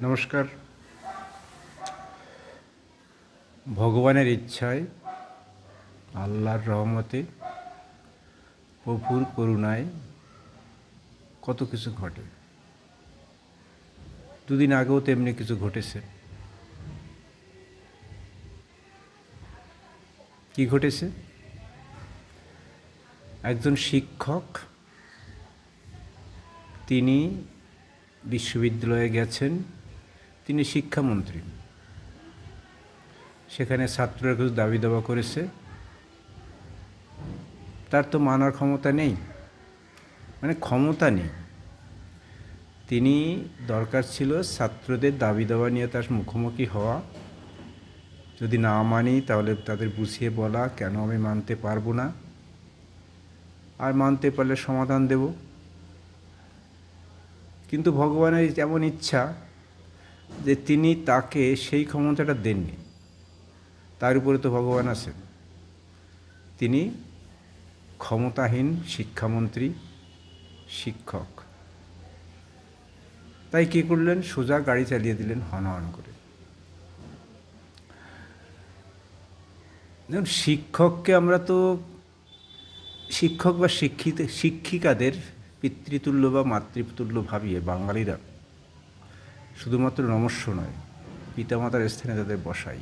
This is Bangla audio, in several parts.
নমস্কার। ভগবানের ইচ্ছায়, আল্লাহর রহমতে, প্রভুর করুণায় কত কিছু ঘটে। দুদিন আগেও তেমনি কিছু ঘটেছে। কি ঘটেছে? একজন শিক্ষক, তিনি বিশ্ববিদ্যালয়ে গেছেন। তিনি শিক্ষামন্ত্রী। সেখানে ছাত্ররা কিছু দাবি দাবা করেছে। তার তো মানার ক্ষমতা নেই। মানে ক্ষমতা নেই। তিনি দরকার ছিল ছাত্রদের দাবি দাবা নিয়ে তার মুখোমুখি হওয়া। যদি না মানি, তাহলে তাদের বুঝিয়ে বলা, কেন আমি মানতে পারব না? আর মানতে পারলে সমাধান দেব। কিন্তু ভগবানের এমন ইচ্ছা যে তিনি তাকে সেই ক্ষমতাটা দেননি। তার উপরে তো ভগবান আছেন। তিনি ক্ষমতাহীন শিক্ষামন্ত্রী, শিক্ষক। তাই কী করলেন? সোজা গাড়ি চালিয়ে দিলেন হন হন করে। দেখুন, শিক্ষককে আমরা তো শিক্ষক বা শিক্ষিত, শিক্ষিকাদের পিতৃতুল্য বা মাতৃতুল্য ভাবিয়ে বাঙালিরা শুধুমাত্র নমস্য নয়, পিতামাতার স্থানে তাদের বসাই।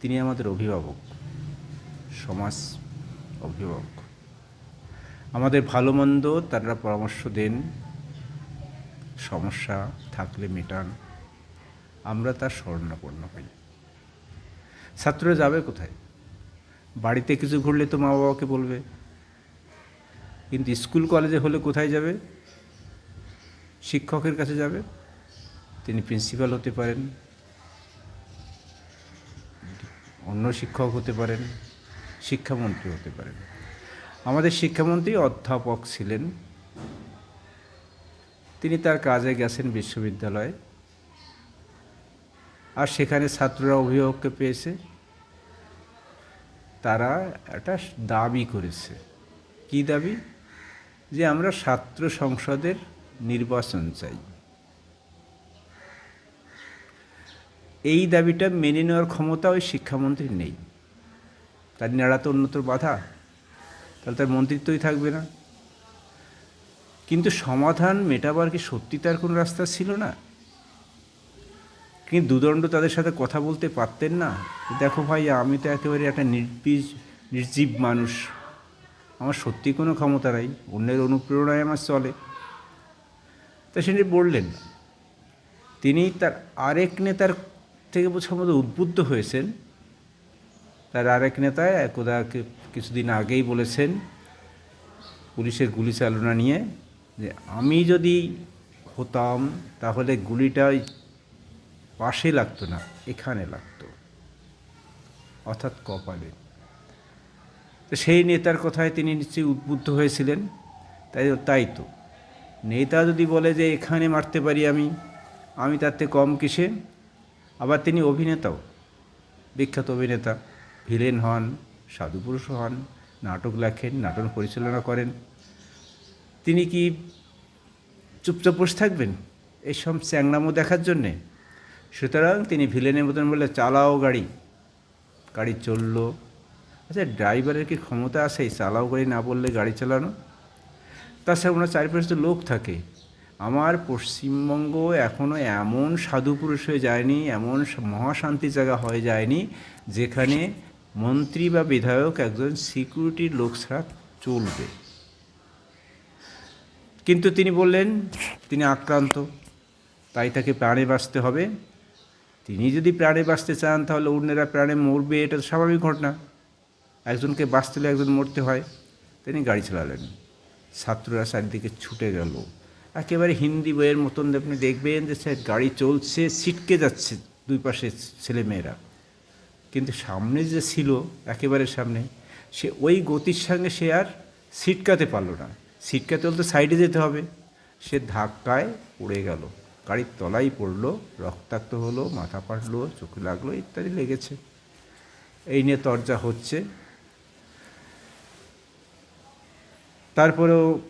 তিনি আমাদের অভিভাবক, সমাজ অভিভাবক। আমাদের ভালো মন্দ তারা পরামর্শ দেন, সমস্যা থাকলে মেটান, আমরা তার স্মরণাপন্ন হই। ছাত্ররা যাবে কোথায়? বাড়িতে কিছু ঘুরলে তো মা বাবাকে বলবে। কিন্তু স্কুল কলেজে হলে কোথায় যাবে? শিক্ষকের কাছে যাবে? তিনি প্রিন্সিপাল হতে পারেন, অন্য শিক্ষক হতে পারেন, শিক্ষামন্ত্রী হতে পারেন। আমাদের শিক্ষামন্ত্রী অধ্যাপক ছিলেন। তিনি তার কাজে গেছেন বিশ্ববিদ্যালয়ে। আর সেখানে ছাত্ররা অভিভাবককে পেয়েছে। তারা একটা দাবি করেছে। কি দাবি? যে আমরা ছাত্র সংসদের নির্বাচন চাই। এই দাবিটা মেনে নেওয়ার ক্ষমতা ওই শিক্ষামন্ত্রীর নেই। তার নেড়া তো উন্নত বাধা। তাহলে তার মন্ত্রিত্বই থাকবে না। কিন্তু সমাধান মেটাবার কি সত্যি তার কোনো রাস্তা ছিল না? কিন্তু দুদণ্ড তাদের সাথে কথা বলতে পারতেন না। দেখো ভাই, আমি তো একেবারে একটা নির্বীজ, নির্জীব মানুষ। আমার সত্যি কোনো ক্ষমতা নাই। অন্যের অনুপ্রেরণায় আমার চলে। তা সেটি বললেন। তিনি তার আরেক নেতার থেকে সম্ভবত উদ্বুদ্ধ হয়েছেন। তার আরেক নেতা একদা কিছুদিন আগেই বলেছেন পুলিশের গুলি চালনা নিয়ে যে, আমি যদি হতাম, তাহলে গুলিটা ওই পাশে লাগতো না, এখানে লাগতো। অর্থাৎ কপালে। সেই নেতার কথায় তিনি নিশ্চয়ই উদ্বুদ্ধ হয়েছিলেন। তাই তাই তো। নেতা যদি বলে যে, এখানে মারতে পারি আমি আমি তার থেকে কম কিসে? আবার তিনি অভিনেতাও, বিখ্যাত অভিনেতা। ভিলেন হন, সাধুপুরুষ হন, নাটক লেখেন, নাটক পরিচালনা করেন। তিনি কি চুপচাপ বসে থাকবেন এইসব চ্যাংনামো দেখার জন্যে? সুতরাং তিনি ভিলেনের মতন বলে চালাও গাড়ি। গাড়ি চলল। আচ্ছা ড্রাইভারের কি ক্ষমতা আছে চালাও গাড়ি না বললে গাড়ি চালানো? তাছাড়া ওনার চারিপাশে লোক থাকে। আমার পশ্চিমবঙ্গ এখনও এমন সাধু পুরুষ হয়ে যায়নি, এমন মহাশান্তি জায়গা হয়ে যায়নি, যেখানে মন্ত্রী বা বিধায়ক একজন সিকিউরিটির লোক ছাড়া চলবে। কিন্তু তিনি বললেন, তিনি আক্রান্ত, তাই তাকে প্রাণে বাঁচতে হবে। তিনি যদি প্রাণে বাঁচতে চান, তাহলে অন্যেরা প্রাণে মরবে, এটা স্বাভাবিক ঘটনা। একজনকে বাঁচতে হলে একজন মরতে হয়। তিনি গাড়ি চালালেন। ছাত্ররা চারিদিকে ছুটে গেল। একেবারে হিন্দি বইয়ের মতন আপনি দেখবেন যে স্যার গাড়ি চলছে, ছিটকে যাচ্ছে দুই পাশে ছেলে মেয়েরা কিন্তু সামনে যে ছিল, একেবারে সামনে, সে ওই গতির সঙ্গে সে আর ছিটকাতে পারল না। ছিটকাতে হলে তো সাইডে যেতে হবে। সে ধাক্কায় পড়ে গেল। গাড়ির তলায় পড়ল, রক্তাক্ত হলো, মাথা ফাটলো, চোখে লাগল, ইত্যাদি লেগেছে। এই নিয়ে তরজা হচ্ছে। তারপরেও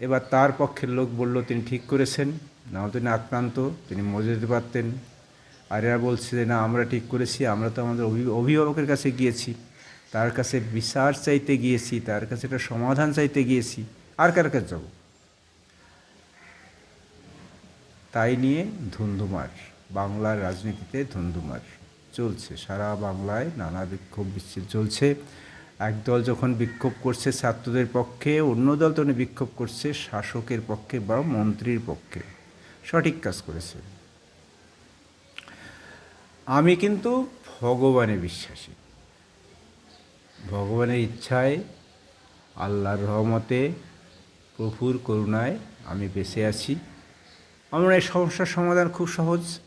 এবার তার পক্ষের লোক বলল, তিনি ঠিক করেছেন। নাহলে তিনি আক্রান্ত। তিনি মরে দিতে পারতেন। আর এরা বলছে যে, না, আমরা ঠিক করেছি। আমরা তো আমাদের অভি- অভিভাবকের কাছে গিয়েছি। তার কাছে বিচার চাইতে গিয়েছি। তার কাছে একটা সমাধান চাইতে গিয়েছি। আর কার কাছে যাব? তাই নিয়ে ধুন্ধুমার, বাংলার রাজনীতিতে ধুন্ধুমার চলছে। সারা বাংলায় নানা বিক্ষোভ বিচ্ছিন্ন চলছে। একদল যখন বিক্ষোভ করছে ছাত্রদের পক্ষে, অন্য দল তখন বিক্ষোভ করছে শাসকের পক্ষে বা মন্ত্রীর পক্ষে। সঠিক কাজ করেছে। আমি কিন্তু ভগবানে বিশ্বাসী। ভগবানের ইচ্ছায়, আল্লাহর রহমতে, প্রভুর করুণায় আমি বেঁচে আছি। আমার এই সমস্যার সমাধান খুব সহজ।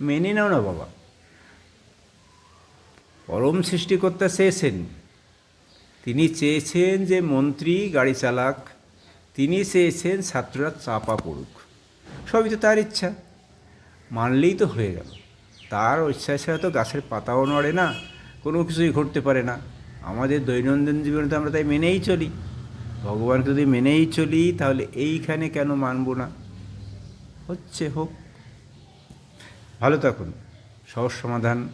মেনে নাও না বাবা। পরম সৃষ্টিকর্তা চেয়েছেন। তিনি চেয়েছেন যে মন্ত্রী, গাড়ি চালাক। তিনি চেয়েছেন ছাত্ররা চাপা পড়ুক। সবই তো তার ইচ্ছা। মানলেই তো হয়ে গেল। তার ইচ্ছা ছাড়া তো গাছের পাতাও নড়ে না, কোনো কিছুই ঘটতে পারে না। আমাদের দৈনন্দিন জীবনে তো আমরা তাই মেনেই চলি। ভগবানকে যদি মেনেই চলি, তাহলে এইখানে কেন মানব না? হচ্ছে হোক। ভালো থাকুন। সহজ সমাধান।